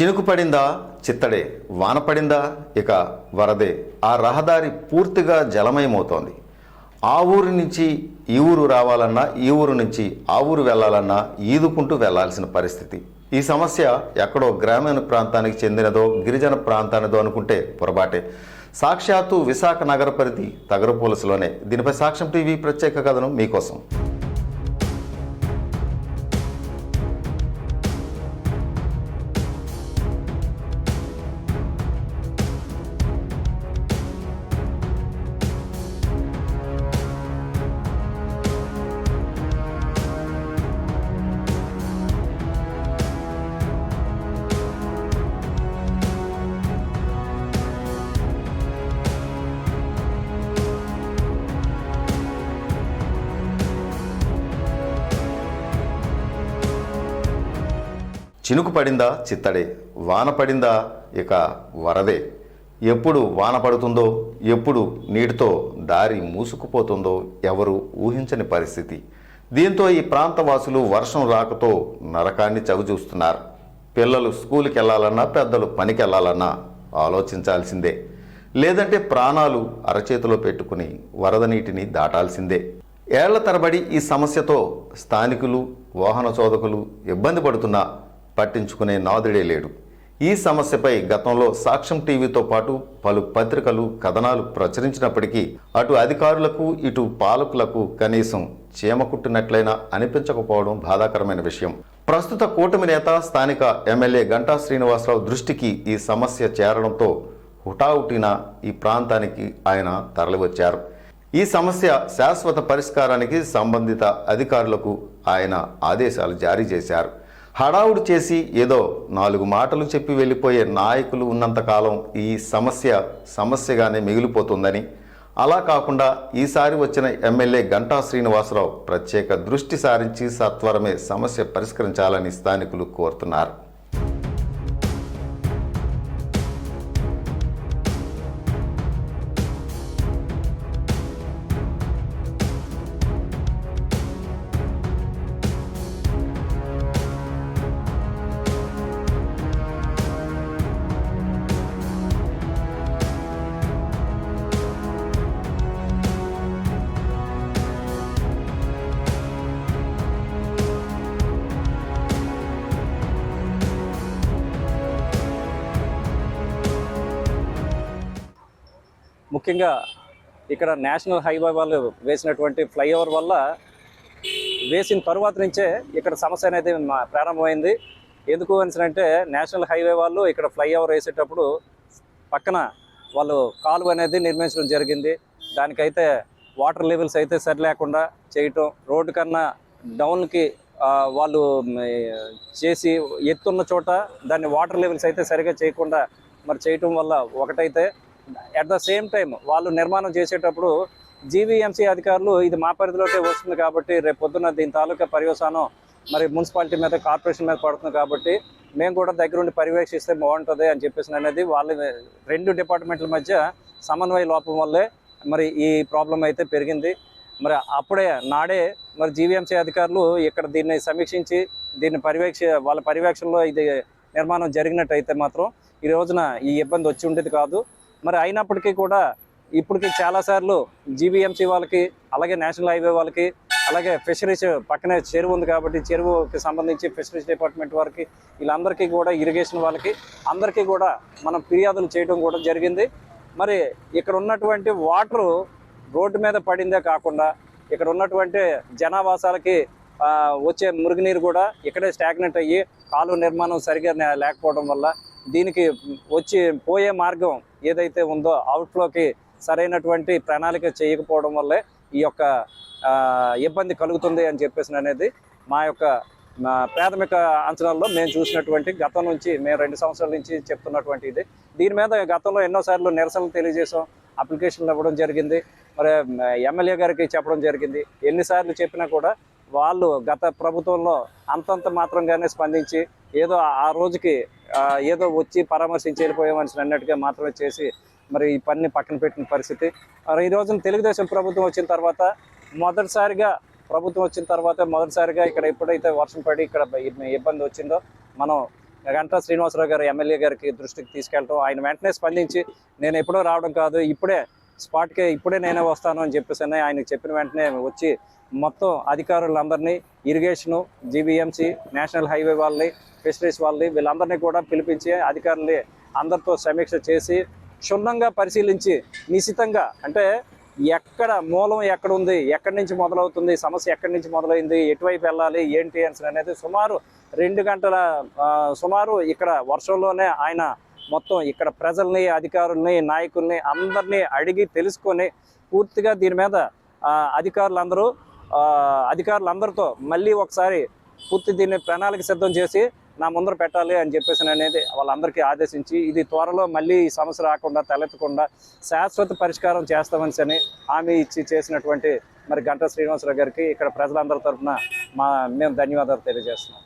చినుకు పడిందా? చిత్తడే. వాన పడిందా? ఇక వరదే. ఆ రహదారి పూర్తిగా జలమయమవుతోంది. ఆ ఊరు నుంచి ఈ ఊరు రావాలన్నా ఈ ఊరు నుంచి ఆ ఊరు వెళ్ళాలన్నా ఈదుకుంటూ వెళ్ళాల్సిన పరిస్థితి. ఈ సమస్య ఎక్కడో గ్రామీణ ప్రాంతానికి చెందినదో గిరిజన ప్రాంతానిదో అనుకుంటే పొరపాటే. సాక్షాత్తు విశాఖ నగర పరిధి తగరపోలసులోనే. దీనిపై సాక్ష్యం టీవీ ప్రత్యేక కథనం మీకోసం. చినుకు పడిందా చిత్తడే? వాన పడిందా? ఇక వరదే. ఎప్పుడు వాన పడుతుందో ఎప్పుడు నీటితో దారి మూసుకుపోతుందో ఎవరు ఊహించని పరిస్థితి. దీంతో ఈ ప్రాంతవాసులు వర్షం రాకతో నరకాన్ని చవిచూస్తున్నారు. పిల్లలు స్కూల్కి వెళ్ళాలన్నా పెద్దలు పనికి వెళ్ళాలన్నా ఆలోచించాల్సిందే. లేదంటే ప్రాణాలు అరచేతిలో పెట్టుకుని వరద నీటిని దాటాల్సిందే. ఏళ్ళ తరబడి ఈ సమస్యతో స్థానికులు వాహన చోదకులు ఇబ్బంది పడుతున్నా. పట్టించుకునే నాదుడే లేడు. ఈ సమస్యపై గతంలో సాక్ష్యం టీవీతో పాటు పలు పత్రికలు కథనాలు ప్రచురించినప్పటికీ అటు అధికారులకు ఇటు పాలకులకు కనీసం చీమకుట్టినట్లయినా అనిపించకపోవడం బాధాకరమైన విషయం. ప్రస్తుత కూటమి నేత స్థానిక ఎమ్మెల్యే గంటా శ్రీనివాసరావు దృష్టికి ఈ సమస్య చేరడంతో హుటాహుటిన ఈ ప్రాంతానికి ఆయన తరలివచ్చారు. ఈ సమస్య శాశ్వత పరిష్కారానికి సంబంధిత అధికారులకు ఆయన ఆదేశాలు జారీ చేశారు. హడావుడు చేసి ఏదో నాలుగు మాటలు చెప్పి వెళ్ళిపోయే నాయకులు ఉన్నంతకాలం ఈ సమస్య సమస్యగానే మిగిలిపోతుందని. అలా కాకుండా ఈసారి వచ్చిన ఎమ్మెల్యే గంటా శ్రీనివాసరావు ప్రత్యేక దృష్టి సారించి సత్వరమే సమస్య పరిష్కరించాలని స్థానికులు కోరుతున్నారు. ముఖ్యంగా ఇక్కడ నేషనల్ హైవే వాళ్ళు వేసినటువంటి ఫ్లైఓవర్ వల్ల వేసిన తరువాత నుంచే ఇక్కడ సమస్య అనేది మా- ప్రారంభమైంది. ఎందుకు అంటే నేషనల్ హైవే వాళ్ళు ఇక్కడ ఫ్లైఓవర్ వేసేటప్పుడు పక్కన వాళ్ళు కాలువ అనేది నిర్మించడం జరిగింది. దానికైతే వాటర్ లెవెల్స్ అయితే సరి లేకుండా చేయటం రోడ్డు కన్నా డౌన్కి వాళ్ళు చేసి ఎత్తున్న చోట దాన్ని వాటర్ లెవెల్స్ అయితే సరిగా చేయకుండా మరి చేయటం వల్ల ఒకటైతే అట్ ద సేమ్ టైం వాళ్ళు నిర్మాణం చేసేటప్పుడు జీవీఎంసీ అధికారులు ఇది మా పరిధిలోకే వస్తుంది కాబట్టి రేపు పొద్దున్న దీని తాలూకా పర్యవసానం మరి మున్సిపాలిటీ మీద కార్పొరేషన్ మీద పడుతుంది కాబట్టి మేము కూడా దగ్గరుండి పర్యవేక్షిస్తే బాగుంటుంది అని చెప్పేసి అనేది వాళ్ళ రెండు డిపార్ట్మెంట్ల మధ్య సమన్వయ లోపం వల్లే మరి ఈ ప్రాబ్లం అయితే పెరిగింది. మరి అప్పుడే నాడే మరి జీవీఎంసీ అధికారులు ఇక్కడ దీన్ని సమీక్షించి దీన్ని పర్యవేక్ష వాళ్ళ పర్యవేక్షణలో ఇది నిర్మాణం జరిగినట్టయితే మాత్రం ఈ రోజున ఈ ఇబ్బంది వచ్చి ఉండేది కాదు. మరి అయినప్పటికీ కూడా ఇప్పటికి చాలాసార్లు జీబీఎంసీ వాళ్ళకి అలాగే నేషనల్ హైవే వాళ్ళకి అలాగే ఫిషరీస్ పక్కనే చెరువు ఉంది కాబట్టి చెరువుకి సంబంధించి ఫిషరీస్ డిపార్ట్మెంట్ వారికి వీళ్ళందరికీ కూడా ఇరిగేషన్ వాళ్ళకి అందరికీ కూడా మనం ఫిర్యాదులు చేయడం కూడా జరిగింది. మరి ఇక్కడ ఉన్నటువంటి వాటరు రోడ్డు మీద పడిందే కాకుండా ఇక్కడ ఉన్నటువంటి జనావాసాలకి వచ్చే మురుగునీరు కూడా ఇక్కడే స్టాగ్నెట్ అయ్యి కాలువ నిర్మాణం సరిగా లేకపోవడం వల్ల దీనికి వచ్చి పోయే మార్గం ఏదైతే ఉందో అవుట్ఫ్లోకి సరైనటువంటి ప్రణాళిక చేయకపోవడం వల్లే ఈ యొక్క ఇబ్బంది కలుగుతుంది అని చెప్పేసి అనేది మా యొక్క మా ప్రాథమిక అంచనాల్లో మేము చూసినటువంటి గతం నుంచి మేము రెండు సంవత్సరాల నుంచి చెప్తున్నటువంటి ఇది. దీని మీద గతంలో ఎన్నోసార్లు నిరసనలు తెలియజేసాం అప్లికేషన్లు ఇవ్వడం జరిగింది మరి ఎమ్మెల్యే గారికి చెప్పడం జరిగింది. ఎన్నిసార్లు చెప్పినా కూడా వాళ్ళు గత ప్రభుత్వంలో అంతంత మాత్రంగానే స్పందించి ఏదో ఆ- రోజుకి ఏదో వచ్చి పరామర్శించి వెళ్ళిపోయామని అన్నట్టుగా మాత్రమే చేసి మరి ఈ పనిని పక్కన పెట్టిన పరిస్థితి. మరి ఈ రోజున తెలుగుదేశం ప్రభుత్వం వచ్చిన తర్వాత మొదటిసారిగా ప్రభుత్వం వచ్చిన తర్వాత మొదటిసారిగా ఇక్కడ ఎప్పుడైతే వర్షం పడి ఇక్కడ ఇబ్బంది వచ్చిందో మనం గంటా శ్రీనివాసరావు గారు ఎమ్మెల్యే గారికి దృష్టికి తీసుకెళ్ళటం ఆయన వెంటనే స్పందించి నేను ఎప్పుడో రావడం కాదు ఇప్పుడే స్పాట్కే ఇప్పుడే నేనే వస్తాను అని చెప్పేసి ఆయనకు చెప్పిన వెంటనే వచ్చి మొత్తం అధికారులందరినీ ఇరిగేషను జీబీఎంసీ నేషనల్ హైవే వాళ్ళని ఫిషరీస్ వాళ్ళని వీళ్ళందరినీ కూడా పిలిపించి అధికారుల్ని అందరితో సమీక్ష చేసి క్షుణ్ణంగా పరిశీలించి నిశితంగా అంటే ఎక్కడ మూలం ఎక్కడ ఉంది ఎక్కడి నుంచి మొదలవుతుంది సమస్య ఎక్కడి నుంచి మొదలైంది ఎటువైపు వెళ్ళాలి ఏంటి అనేది సుమారు రెండు గంటల సుమారు ఇక్కడ వర్షంలోనే ఆయన మొత్తం ఇక్కడ ప్రజల్ని అధికారుల్ని నాయకుల్ని అందరినీ అడిగి తెలుసుకొని పూర్తిగా దీని మీద అధికారులందరూ అధికారులందరితో మళ్ళీ ఒకసారి పూర్తి దీన్ని ప్రణాళిక సిద్ధం చేసి నా ముందర పెట్టాలి అని చెప్పేసి అనేది వాళ్ళందరికీ ఆదేశించి ఇది త్వరలో మళ్ళీ ఈ సమస్య రాకుండా తలెత్తకుండా శాశ్వత పరిష్కారం చేస్తామని అని హామీ ఇచ్చి చేసినటువంటి మరి గంటా శ్రీనివాసరావు గారికి ఇక్కడ ప్రజలందరి తరఫున మా మేము ధన్యవాదాలు తెలియజేస్తున్నాం.